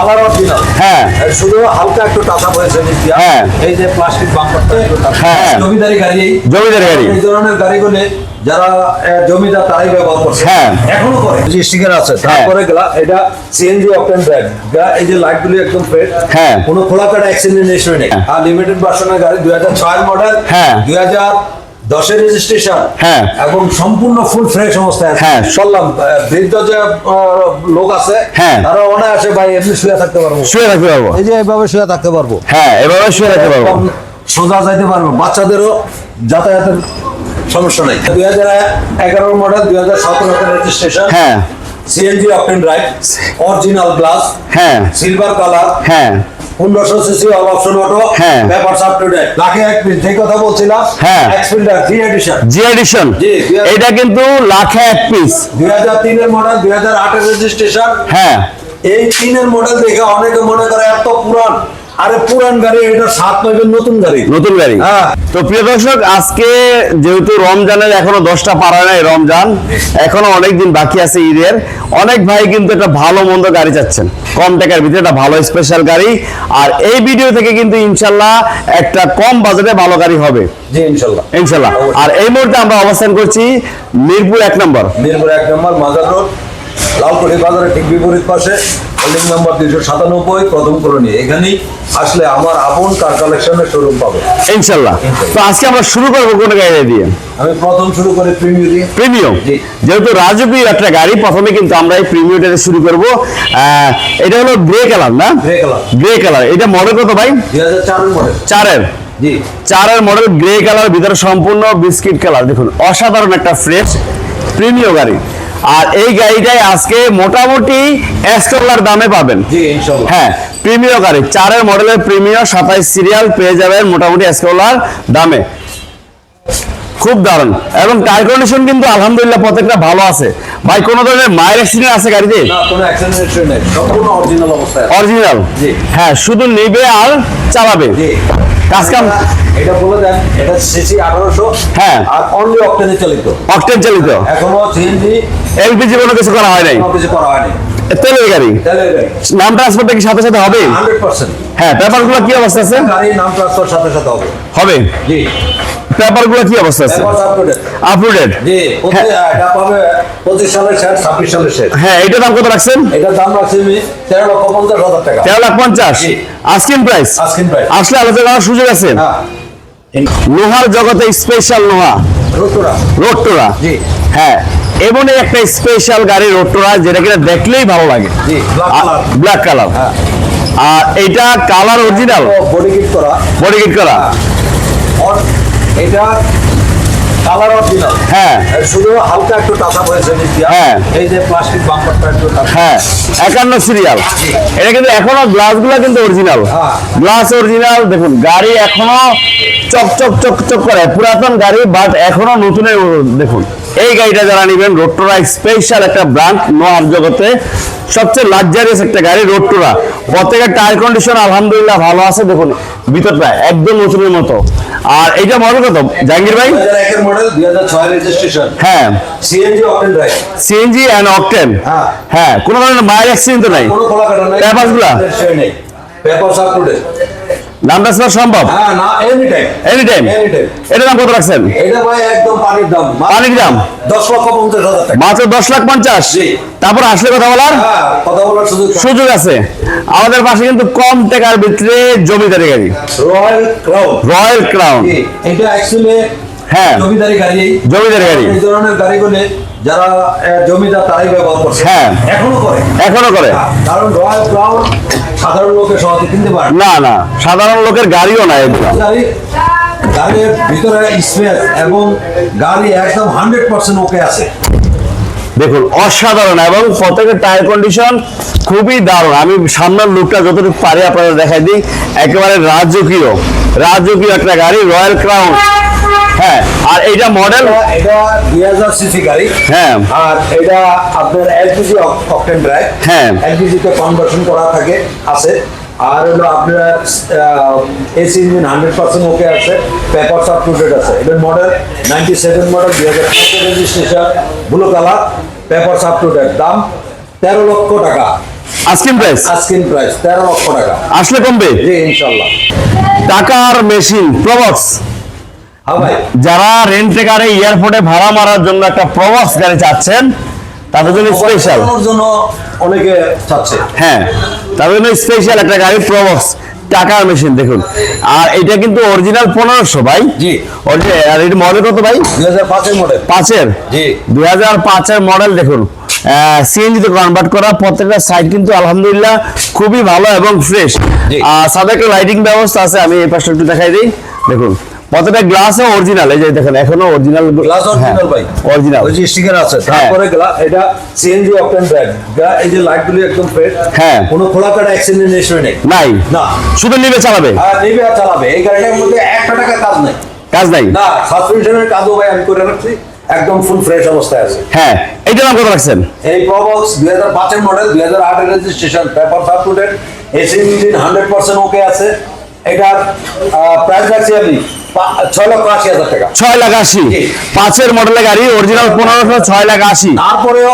Colour original হ্যাঁ শুধু হালকা একটু টাচ আপ হয়েছে হ্যাঁ। এই যে প্লাস্টিক বাম্পারটা। হ্যাঁ। জমিদারি গাড়ি। জমিদারি গাড়ি। এই ধরনের গাড়িগুলি যারা জমিদার তারাই ব্যবহার করছে হ্যাঁ। এখনও করে যে স্টিকার আছে তারপরে এটা সিএনজি অপটেন ব্যাগ এই যে লাইট গুলি একদম ফ্রেশ হ্যাঁ। কোনো খোলাকাটা অ্যাক্সিডেন্ট হিস্ট্রি নেই আর লিমিটেড ভার্সনের গাড়ি দুই হাজার ছয়ের মডেল হ্যাঁ। দুই হাজার দশের রেজিস্ট্রেশন হ্যাঁ। এবং সম্পূর্ণ ফুল ফ্রেশ অবস্থায় হ্যাঁ। আহ, বৃদ্ধ যে লোক আছে হ্যাঁ। তারা অনায়াসে ভাই এমনি শুয়ে থাকতে পারব। শুয়ে থাকতে পারব। এই যে এইভাবে শুয়ে থাকতে পারব। হ্যাঁ এভাবে শুয়ে থাকতে পারব। সোজা যাইতে পারব। বাচ্চাদেরও যাতায়াতের সমস্যা নেই। দুই হাজার এগারো মডেল দুই হাজার সতেরো রেজিস্ট্রেশন হ্যাঁ। CNG octane drive original glass হ্যাঁ। সিলভার কালার হ্যাঁ। পনেরোশো সিসি অল অপশন অটো হ্যাঁ। টু ডেট লাখে এক পিস যে কথা বলছিলাম হ্যাঁ। এডিশন জি এডিশন জি, জি। এটা কিন্তু লাখে এক পিস দুই হাজার তিনের মডেল দুই হাজার আটের রেজিস্ট্রেশন হ্যাঁ। এই তিনের মডেল দেখে অনেকে মনে করে এত পুরান। আরে পুরান গাড়ি এটা সাত পাইবেন নতুন গাড়ি। নতুন গাড়ি। হ্যাঁ। তো প্রিয় দর্শক আজকে যেহেতু রমজানের এখনও দশটা পারা নাই রমজান এখনও অনেক দিন বাকি আছে ঈদের। অনেক ভাই কিন্তু একটা ভালো মন্দ গাড়ি চাচ্ছেন। কম টাকার ভিতরে একটা ভালো স্পেশাল গাড়ি। আর এই ভিডিও থেকে কিন্তু ইনশাল্লাহ একটা কম বাজেটে ভালো গাড়ি হবে। ইনশাল্লাহ। আর এই মুহূর্তে আমরা অবস্থান করছি মিরপুর এক নম্বর। মিরপুর এক নম্বর মাজার রোড। লালকুড়ি বাজারের ঠিক বিপরীত পাশে হোল্ডিং নাম্বার দুইশো সাতানব্বই প্রথম কলোনি। এখানেই আসলে আমার আপন কার কালেকশনের শোরুম পাবে। ইনশাল্লাহ। তো আজকে আমরা শুরু করব কোন গাড়ি দিয়ে? আমি প্রথম শুরু করি দিয়ে। প্রিমিয়াম? যেহেতু রাজকীয় একটা গাড়ি প্রথমে কিন্তু আমরা এই প্রিমিয়ামটা শুরু করব। এটা হলো গ্রে কালার না? গ্রে কালার গ্রে কালার এটা মডেল কত ভাই? দুই হাজার চারের মডেল চারের? জি। চারের মডেল গ্রে কালার ভিতরে সম্পূর্ণ বিস্কিট কালার দেখুন অসাধারণ একটা ফ্রেশ প্রিমিয় গাড়ি। আর এই গাড়িটাই আজকে মোটামুটি এস্টোলার দামে পাবেন। হ্যাঁ প্রিমিয় গাড়ি চারের মডেলের প্রিমিয় সাতাইশ সিরিয়াল পেয়ে যাবেন মোটামুটি এস্টোলার দামে। খুব দারুণ। এবং টায়ার কন্ডিশন কিন্তু আলহামদুলিল্লাহ প্রত্যেকটা ভালো আছে। ভাই কোনো ধরনের মায়ের অ্যাক্সিডেন্ট আছে গাড়িতে? অরিজিনাল অবস্থায় অরিজিনাল জি। হ্যাঁ শুধু নেবে আর চালাবে। জি। কাজ কাম? এটা বলে দেন এটা সিসি আঠারোশো। হ্যাঁ। আর অনলি অক্টেনে চালিত। অকটেন চালিত? এখনও সিএনজি এলপিজি কোনো কিছু করা হয় নাই? কিছু করা তেলের গাড়ি? নাম ট্রান্সফারটা কি সাথে সাথে হবে? হ্যাঁ পেপারগুলো কি অবস্থা আছে? গাড়ির নাম ট্রান্সফার সাথে সাথে হবে। হবে? জি। পেপারগুলো কি অবস্থা আছে? আপলোডেড জি এটা পাবে পঁচিশ সালের শেয়ার ছাব্বিশ সালের শেয়ার হ্যাঁ এটার দাম কত রাখছেন? এটার দাম রাখছি আমি তেরো লক্ষ পঞ্চাশ হাজার টাকা। তেরো লাখ পঞ্চাশ? জি। আস্কিং প্রাইস আস্কিং প্রাইস আসলে আলোচনা করার সুযোগ আছে? হ্যাঁ। লোহার জগতে স্পেশাল লোহা। রোটোরা রোডটোরা জি। হ্যাঁ। এমনই একটা স্পেশাল গাড়ি রোডটোরা যেটা কিনা দেখলেই ভালো লাগে। জি ব্ল্যাক কালার ব্ল্যাক কালার হ্যাঁ। আর এটা কালার অরিজিনাল বডি কিট করা। বডি কিট করা। অন- এটা কালার অরিজিনাল। হ্যাঁ। শুধু হালকা একটু টাচ হয়েছে হ্যাঁ। এই যে প্লাস্টিক বাম্পারটা একটু হ্যাঁ একান্ন সিরিয়াল এটা কিন্তু এখনও গ্লাসগুলা কিন্তু অরিজিনাল। গ্লাস অরিজিনাল দেখুন গাড়ি এখনও চক চক চক চক করে। পুরাতন গাড়ি বাট এখনও নতুনের দেখুন। এই গাড়িটা যারা নেবেন রোডটোরা স্পেশাল একটা ব্র্যান্ড নোয়ার জগতে। সবচেয়ে লাক্সারিয়াস একটা গাড়ি রোডটোরা প্রত্যেকের টায়ার কন্ডিশন আলহামদুলিল্লাহ ভালো আছে দেখুন ভিতরটা একদম নতুনের মতো। আর এইটা মডেল কত? জাহাঙ্গীর ভাই? মডেল রেজিস্ট্রেশন হ্যাঁ। CNG open drive CNG and octane হ্যাঁ। কোনো ধরনের মায়ের অ্যাক্সিডেন্ট তো নাই। কোনো খোলা কাটা নাই। Papers গুলা? Registration নেই। পেপার আপ টু নামটা শোনা সম্ভব? হ্যাঁ না এনি টাইম এটার দাম কত রাখছেন? এটা ভাই একদম পানির দাম। দাম? মাত্র দশ লাখ পঞ্চাশ। তারপর আসলে কথা বলার? হ্যাঁ কথা বলার সুযোগ সুযোগ আছে। আমাদের পাশে কিন্তু কম টাকার ভিতরে জমিদারি গাড়ি। রয়্যাল ক্রাউন রয়্যাল ক্রাউন এটা অ্যাকচুয়ালি হ্যাঁ। জমিদারি গাড়ি জমিদারি গাড়ি। এই ধরনের গাড়িগুলি যারা জমিদার তারাই ব্যবহার করছে। হ্যাঁ। এখনও করে? এখনও করে। হ্যাঁ, কারণ রয়্যাল ক্রাউন সাধারণ লোকের সহজে কিনতে পারে না। না না। সাধারণ লোকের গাড়িও নাই এগুলো। গাড়ি গাড়ির ভিতরে স্পেস এবং গাড়ি একদম হান্ড্রেড পার্সেন্ট ওকে আছে। দেখুন অসাধারণ এবং প্রত্যেকের টায়ার কন্ডিশন খুবই দারুণ। আমি সামনের লুকটা যতটুকু পারি আপনাদের দেখাই দিই। একেবারে রাজকীয় রাজকীয় একটা গাড়ি রয়্যাল ক্রাউন হ্যাঁ আর এইটা মডেল এটা- এটা দুই হাজার সিসি গাড়ি। হ্যাঁ। আর এটা আপনার এলপিজি অকটেন ড্রাইভ হ্যাঁ। এলপিজি তে কনভার্সন করা থাকে আছে। আর হলো আপনার AC engine hundred percent okay আছে পেপার আপ টু ডেট আছে। এটার মডেল নাইনটি সেভেন মডেল দুই হাজার registration blue colour paper up to date দাম তেরো লক্ষ টাকা। আস্কিং প্রাইস আস্কিন প্রাইস তেরো লক্ষ টাকা। আসলে কমবে? জি ইনশাল্লাহ। টাকার মেশিন প্রবক্স যারা রেন্টে গাড়ি এয়ারপোর্টে ভাড়া মারার জন্য একটা প্রবক্স গাড়ি চাচ্ছেন তাদের জন্য স্পেশাল জন্য অনেকে চাচ্ছে। হ্যাঁ তাদের জন্য স্পেশাল একটা গাড়ি প্রবক্স টাকার মেশিন দেখুন। আর এটা কিন্তু অরিজিনাল পনেরোশো ভাই। জি। আর এটা মডেল কত ভাই? দুই হাজার পাঁচের মডেল পাঁচের? জি। দুই হাজার পাঁচের মডেল দেখুন। সিএনজিতে কনভার্ট করা প্রত্যেকটা সাইড কিন্তু আলহামদুলিল্লাহ খুবই ভালো এবং ফ্রেশ। আর সাথে একটা লাইটিং ব্যবস্থা আছে আমি এই পাশটা একটু দেখাই দিই। দেখুন প্রত্যেকটা গ্লাসও অরিজিনাল এই যে দেখেন এখনও অরিজিনাল গ্লাস অরিজিনাল ভাই। অরিজিনাল ওই যে স্টিকার আছে হ্যাঁ। তারপরে এটা সিএনজি অপটেন ব্র্যান্ড এই যে লাইট গুলি একদম ফ্রেশ হ্যাঁ। কোনো খোলা কাটা অ্যাক্সিডেন্ট হিস্ট্রি নেই। নাই। না। শুধু নিবে চালাবে? আর নিবে আর চালাবে। এই গাড়িটার মধ্যে একটা টাকা কাজ নেই। কাজ নাই? না সাসপেনশনের কাজও ভাই আমি করে রাখছি একদম ফুল ফ্রেশ অবস্থায় আছে। হ্যাঁ এইটা নাম কত রাখছেন? এই প্রবক্স দুই হাজার পাঁচের মডেল দুই হাজার আটের registration paper to date AC engine hundred percent okay আছে। এটার প্রাইস রাখছি আমি ছয় লাখ আশি পাঁচের মডেলের গাড়ি অরিজিনাল পনেরোশো ছয় লাখ আশি তারপরেও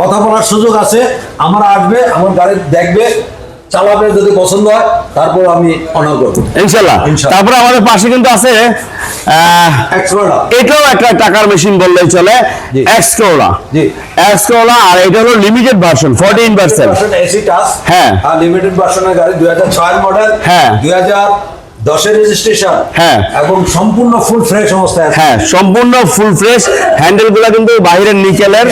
কথা বলার সুযোগ আছে আমরা আসবে আমার গাড়ি দেখবে চালাবে যদি পছন্দ হয় তারপর আমি অনার করব ইনশাল্লাহ। তারপরে আমাদের পাশে কিন্তু আছে এটাও একটা টাকার মেশিন বললেই চলে। এক্সকোলা। এক্সকোলা আর এটা হলো limited version fourteen percent AC touch হ্যাঁ। আর লিমিটেড ভার্সনের গাড়ি দুই হাজার ছয় মডেল হ্যাঁ। দুই হাজার দশের রেজিস্ট্রেশন হ্যাঁ। এবং সম্পূর্ণ ফুল ফ্রেশ অবস্থায় হ্যাঁ সম্পূর্ণ ফুল ফ্রেশ হ্যান্ডেলগুলা কিন্তু বাইরের নিকেলের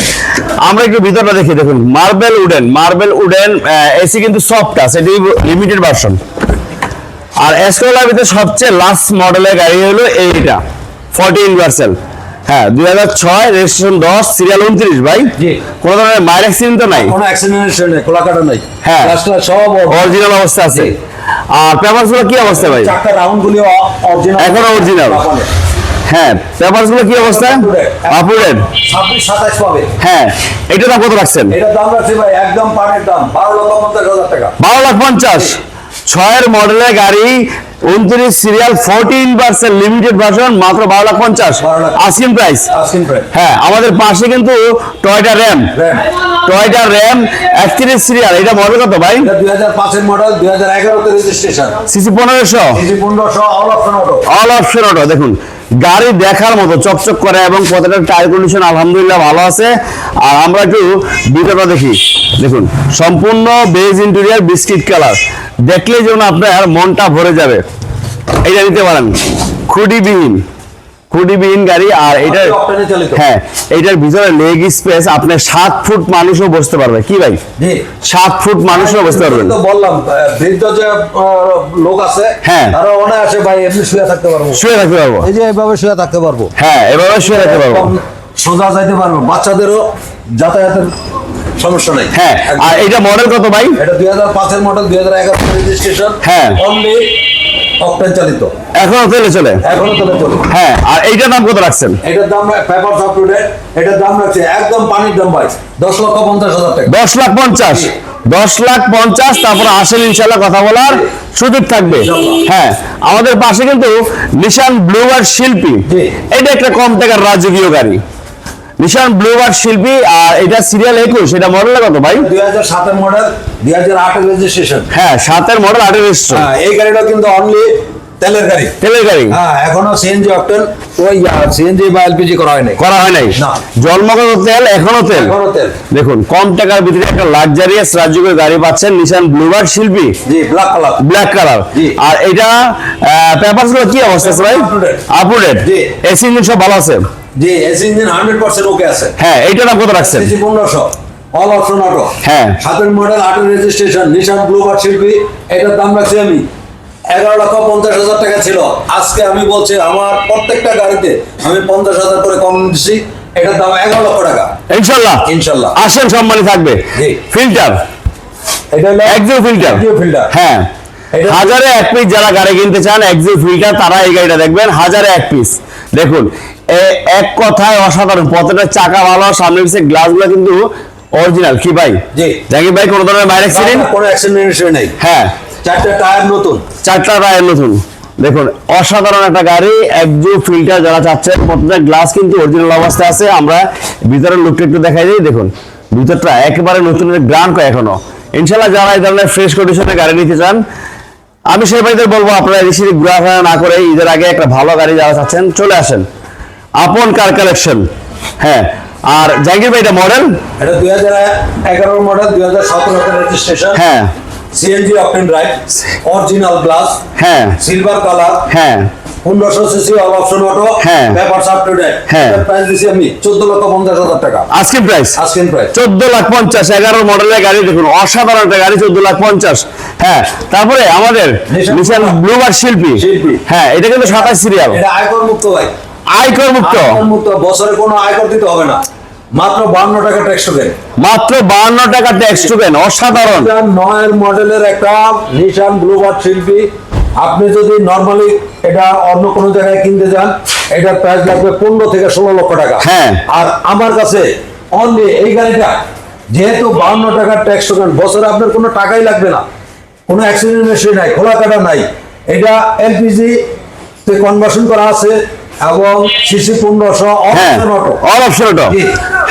আমরা একটু ভিতরটা দেখি দেখুন marble wooden marble wooden AC কিন্তু সফট আছে এটি লিমিটেড ভার্সন আর এসকোলার ভিতরে সবচেয়ে লাস্ট মডেলের গাড়ি হলো এইটা ফোরটিন পার্সেন্ট হ্যাঁ দুই হাজার ছয় রেজিস্ট্রেশন দশ সিরিয়াল উনত্রিশ ভাই। কোনো ধরনের মায়ের অ্যাক্সিডেন্ট তো নাই। কোনো অ্যাক্সিডেন্ট নেই খোলা কাটা নাই। হ্যাঁ। সব অরিজিনাল অবস্থা আছে। আর পেপারসগুলো কি অবস্থা ভাই? চারটা রাউন্ড গুলি অরিজিনাল এখনও original। হ্যাঁ পেপারসগুলো কি অবস্থা? আপডেট ছাব্বিশ সাতাশ পাবে। হ্যাঁ এটা দাম কত রাখছেন? এটার দাম রাখছি ভাই একদম পানের দাম বারো লক্ষ পঞ্চাশ হাজার টাকা। বারো লাখ পঞ্চাশ। ছয়ের মডেলের গাড়ি উনত্রিশ serial fourteen percent limited version মাত্র বারো লাখ পঞ্চাশ। 12। আসিম প্রাইস হ্যাঁ আমাদের পাশে কিন্তু টয়টা র্যাম টয়টা র্যাম একত্রিশ সিরিয়াল এটা মডেল কত ভাই? দুই হাজার পাঁচের মডেল দুই হাজার এগারোতে রেজিস্ট্রেশন সিসি পনেরোশো? All option auto all option auto দেখুন গাড়ি দেখার মতো চকচক করে এবং প্রত্যেকটা টায়ার কন্ডিশন আলহামদুলিল্লাহ ভালো আছে। আর আমরা একটু ভিতরটা দেখি। দেখুন সম্পূর্ণ বেজ ইন্টেরিয়ার বিস্কিট কালার দেখলেই যেন আপনার মনটা ভরে যাবে। এটা নিতে পারেন। খুঁটিবিহীন। খুঁটিবিহীন গাড়ি আর এটা আপনি octane এ চালিত। হ্যাঁ এটার ভিতরে লেগ স্পেস আপনার সাত ফুট মানুষও বসতে পারবে। কি ভাই? সাত ফুট মানুষও বসতে পারবেন। তো বললাম বৃদ্ধ যে লোক আছে হ্যাঁ। তারা অনায়াসে ভাই এমনি শুয়ে থাকতে পারব। শুয়ে থাকতে পারব। এই যে এইভাবে শুয়ে থাকতে পারব। হ্যাঁ এভাবে শুয়ে থাকতে পারব। সোজা যাইতে পারব। বাচ্চাদেরও যাতায়াতের সমস্যা নেই। হ্যাঁ আর এটা মডেল কত ভাই? এটা দুই হাজার পাঁচের মডেল দুই হাজার এগারো রেজিস্ট্রেশন হ্যাঁ। অনলি অকটেন চালিত। এখনও চলে চলে? এখনও তবে চলে। হ্যাঁ আর এইটার দাম কত রাখছেন? এটার দাম পেপার আপ এটার দাম রাখছে একদম পানির দাম ভাই দশ লক্ষ পঞ্চাশ হাজার টাকা। দশ লাখ পঞ্চাশ। দশ লাখ পঞ্চাশ তারপরে আসেন ইনশাল্লাহ কথা বলার সুযোগ থাকবে। হ্যাঁ আমাদের পাশে কিন্তু নিশান ব্লুবার শিল্পী। জি। এটা একটা কম টাকার রাজকীয় গাড়ি। নিশান ব্লুবার শিল্পী আর এটা সিরিয়াল একুশ এটা মডেল কত ভাই? দুই হাজার সাতের মডেল দুই হাজার আটের রেজিস্ট্রেশন হ্যাঁ সাতের মডেল আটের রেজিস্ট্রেশন হ্যাঁ এই গাড়িটা কিন্তু অনলি তেলের গাড়ি। তেলের গাড়ি? হ্যাঁ এখনও সিএনজি অকটেন ওই সিএনজি বা এলপিজি করা হয় নাই করা হয় নাই? তেল এখনও তেল? এখনও তেল। দেখুন কম টাকার ভিতরে একটা লাক্সারিয়াস রাজকীয় গাড়ি পাচ্ছেন নিশান শিল্পী। জি ব্ল্যাক কালার ব্ল্যাক কালার আর এটা পেপারসগুলো কি অবস্থা আছে ভাই. আপডেট জি। এসি ইঞ্জিন সব ভালো আছে? জি AC engine hundred percent okay আছে। হ্যাঁ এইটা দাম কত রাখছেন? সিসি পনেরোশো। অল অপশন অটো হ্যাঁ। সাতের মডেল আটের রেজিস্ট্রেশন নিশান ব্লুবার শিল্পী এটার দাম রাখছি আমি এগারো লক্ষ পঞ্চাশ হাজার টাকা ছিল। আজকে আমি বলছি আমার প্রত্যেকটা গাড়িতে আমি পঞ্চাশ হাজার করে কম দিচ্ছি এটার দাম এগারো লক্ষ টাকা। ইনশাল্লাহ। ইনশাল্লাহ। আসেন সম্মানী থাকবে। ফিল্টার। এটা হলো একজিও ফিল্টার filter। হ্যাঁ। হাজারে এক পিস যারা গাড়ি কিনতে চান একজিও ফিল্টার তারা এই গাড়িটা দেখবেন। হাজারে এক পিস দেখুন এক কথায় অসাধারণ। প্রত্যেকটা চাকা ভালো সামনে পিছিয়ে গ্লাসগুলো কিন্তু অরিজিনাল কি ভাই? জি। জাকির ভাই কোনো ধরনের মাইর অ্যাক্সিডেন্ট কোনো অ্যাক্সিডেন্ট নেই। হ্যাঁ। চারটা টায়ার নতুন। চারটা টায়ার নতুন। দেখুন অসাধারণ একটা গাড়ি একজু ফিল্টার যারা চাচ্ছেন প্রত্যেকটা গ্লাস কিন্তু অরিজিনাল অবস্থায় আছে। আমরা ভিতরের লুকটা একটু দেখাই দিই। দেখুন ভিতরটা একেবারে নতুন গ্রান্ড এখনও। ইনশাল্লাহ যারা এই ধরনের ফ্রেশ কন্ডিশনে গাড়ি নিতে চান আমি সেই ভাইদের বলব আপনারা ঘোরাফেরা না করে ঈদের আগে একটা ভালো গাড়ি যাওয়া চাচ্ছেন চলে আসেন। আপন কার কালেকশন হ্যাঁ আর জাহাঙ্গীর ভাই এটা মডেল এটা দুই হাজার এগারো মডেল দুই হাজার সতেরো রেজিস্ট্রেশন হ্যাঁ। সিএনজি রাইট অরিজিনাল গ্লাস হ্যাঁ। সিলভার কালার হ্যাঁ। পনেরোশো সিসি অল অপশন অটো হ্যাঁ। পেপার আপ টু ডেট হ্যাঁ। প্রাইস দিছি আমি চোদ্দ লক্ষ পঞ্চাশ হাজার টাকা। আজকের প্রাইস আজকের প্রাইস চোদ্দ লাখ পঞ্চাশ এগারো মডেলের গাড়ি দেখুন অসাধারণ একটা গাড়ি চোদ্দ লাখ পঞ্চাশ। হ্যাঁ তারপরে আমাদের ব্লুবার শিল্পী। শিল্পী। হ্যাঁ এটা কিন্তু সাতাশ সিরিয়াল এটা আয়কর মুক্ত ভাই। আয়কর মুক্ত। আয়কর মুক্ত। বছরে কোনো আয়কর দিতে হবে না। মাত্র বান্ন টাকা ট্যাক্স টোকেন মাত্র বাহান্ন টাকা ট্যাক্স টুকেন অসাধারণ। নয়ের মডেলের একটা নিশান ব্লুবার্ড শিল্পী। আপনি যদি নর্মালি এটা অন্য কোনো জায়গায় কিনতে যান এটার প্রাইস লাগবে পনেরো থেকে ষোলো লক্ষ টাকা। হ্যাঁ। আর আমার কাছে অনলি এই গাড়িটা যেহেতু বাউন্ন টাকার ট্যাক্স টোকেন বছরে আপনার কোনো টাকাই লাগবে না। কোনো অ্যাক্সিডেন্ট হিস্ট্রি নাই খোলা কাটা নাই। এটা এলপিজি তে কনভার্সন করা আছে এবং সিসি পনেরোশো হ্যাঁ অটো অল অপশন অটো।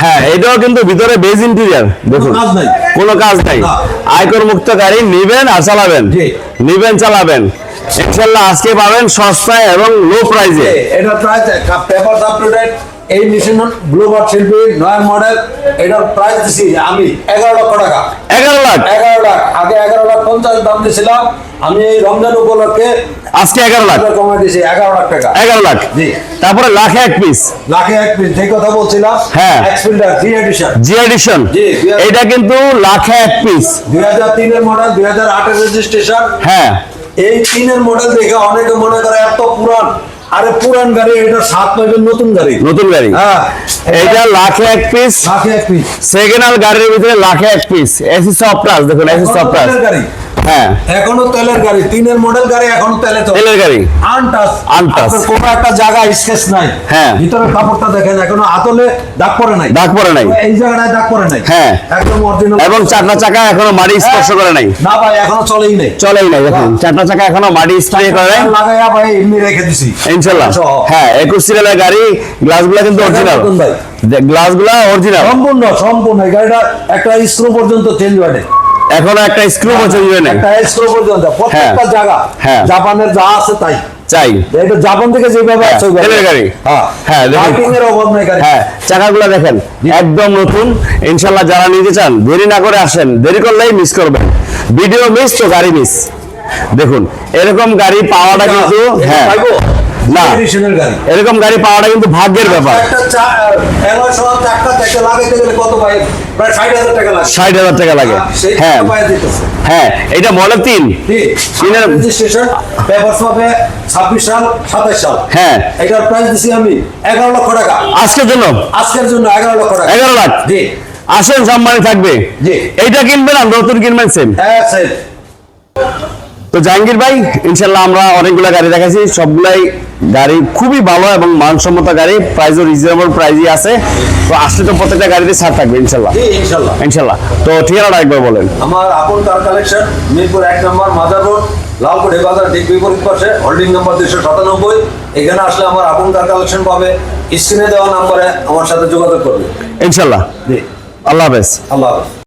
হ্যাঁ এটাও কিন্তু ভিতরে বেজ ইন্টেরিয়ার দেখুন। কোনো কাজ নাই। আয়কর মুক্ত গাড়ি নিবেন আর চালাবেন। নিবেন চালাবেন। ইনশাল্লাহ আজকে পাবেন সস্তায় এবং লো প্রাইসে এটা প্রায় পেপার আপ টু ডেট এই মেশিন ব্লুবার্ড শিল্পী নয় মডেল এটার প্রাইস দিছি আমি এগারো লক্ষ টাকা। এগারো লাখ? এগারো লাখ। আগে এগারো লাখ পঞ্চাশ দাম দিয়েছিলাম আমি এই রমজান উপলক্ষে আজকে এগারো লাখ? কমাই দিয়েছি এগারো লাখ টাকা। এগারো লাখ? জি। তারপরে লাখে এক পিস লাখে এক পিস যে কথা বলছিলাম। হ্যাঁ। এক্সপিল্ডার জি এডিশন জি এডিশন জি, এটা কিন্তু লাখে এক পিস দুই হাজার তিনের মডেল দুই হাজার আটের রেজিস্ট্রেশন হ্যাঁ। এই তিনের মডেল দেখে অনেকে মনে করে এত পুরান। আরে পুরান গাড়ি এটা সাত পাইবেন নতুন গাড়ি। নতুন গাড়ি? হ্যাঁ। এটা লাখে এক পিস লাখে এক পিস সেকেন্ড হ্যান্ড গাড়ির ভিতরে লাখে এক পিস এসি টাচ দেখুন এসি টাচ গাড়ি। হ্যাঁ। এখনও তেলের গাড়ি তিনের মডেল গাড়ি এখনও তেলে চলে। তেলের গাড়ি। আনটাস। কোনো একটা জায়গা স্কেচ নাই। হ্যাঁ। ভিতরে কাপড়টা দেখেন এখনও আতলে দাগ পড়ে নাই। দাগ পড়ে নাই। এই জায়গাটায় দাগ পড়ে নাই। হ্যাঁ। একদম অরিজিনাল এবং চারটা চাকা এখনও মাটি স্পর্শ করে নাই। না ভাই এখনও চলেই নেই। চলেই নাই দেখুন। চারটা চাকা এখনও মাটি স্প্রে করে নাই। লাগাইয়া ভাই এমনি রেখে দিছি। ইনশাল্লাহ। সহ। হ্যাঁ একুশ সিরিয়ালের গাড়ি গ্লাসগুলো কিন্তু অরিজিনাল। গ্লাসগুলো অরিজিনাল সম্পূর্ণ সম্পূর্ণ। গাড়িটা একটা স্ক্রু পর্যন্ত চেঞ্জ হয় এখনও একটা স্ক্রু বসে দিবে একটা স্ক্রু পর্যন্ত প্রত্যেকটা হ্যাঁ। জায়গা হ্যাঁ। জাপানের যা আছে তাই। চাই। এটা জাপান থেকে যেভাবে হ্যাঁ। গাড়ি। হ্যাঁ হ্যাঁ, এর অভাব নাই গাড়ি হ্যাঁ চাকাগুলো দেখেন একদম নতুন। ইনশাল্লাহ যারা নিতে চান দেরি না করে আসেন। দেরি করলেই মিস করবেন। ভিডিও মিস তো গাড়ি মিস দেখুন এরকম গাড়ি পাওয়াটা কিন্তু হ্যাঁ। না। এরকম গাড়ি পাওয়াটা কিন্তু ভাগ্যের ব্যাপার। কত প্রায় ষাট হাজার টাকা লাগে। হ্যাঁ। হ্যাঁ এটা মডেল তিন। তিনের রেজিস্ট্রেশন পেপারস হবে ছাব্বিশ সাল সাতাশ সাল। হ্যাঁ। এটার প্রাইস দিছি আমি এগারো লক্ষ টাকা। আজকের জন্য? আজকের জন্য এগারো লক্ষ টাকা। এগারো লাখ? জি। আসেন সম্মানে থাকবে। জি। এইটা কিনবেন আর নতুন কিনবেন সেম হ্যাঁ স্যার তো জাহাঙ্গীর ভাই ইনশাল্লাহ আমরা অনেকগুলো গাড়ি দেখাইছি। সবগুলাই গাড়ি খুবই ভালো এবং মানসম্মত গাড়ি। প্রাইসও রিজনেবল প্রাইসই আছে। তো আসলে তো প্রত্যেকটা গাড়িতে ছাড় থাকবে ইনশাল্লাহ ইনশাল্লাহ ইনশাল্লাহ তো ঠিকানাটা একবার বলেন। আমার আপন কার কালেকশন মিরপুর এক নম্বর মাজার রোড লালপুর বাজার ঠিক বিপরীত পাশে হোল্ডিং নাম্বার দুশো সাতানব্বই। এখানে আসলে আমার আপন কার কালেকশন পাবে। স্ক্রিনে দেওয়া নাম্বারে আমার সাথে যোগাযোগ করবে। ইনশাল্লাহ জি। আল্লাহ হাফেজ। আল্লাহ হাফেজ।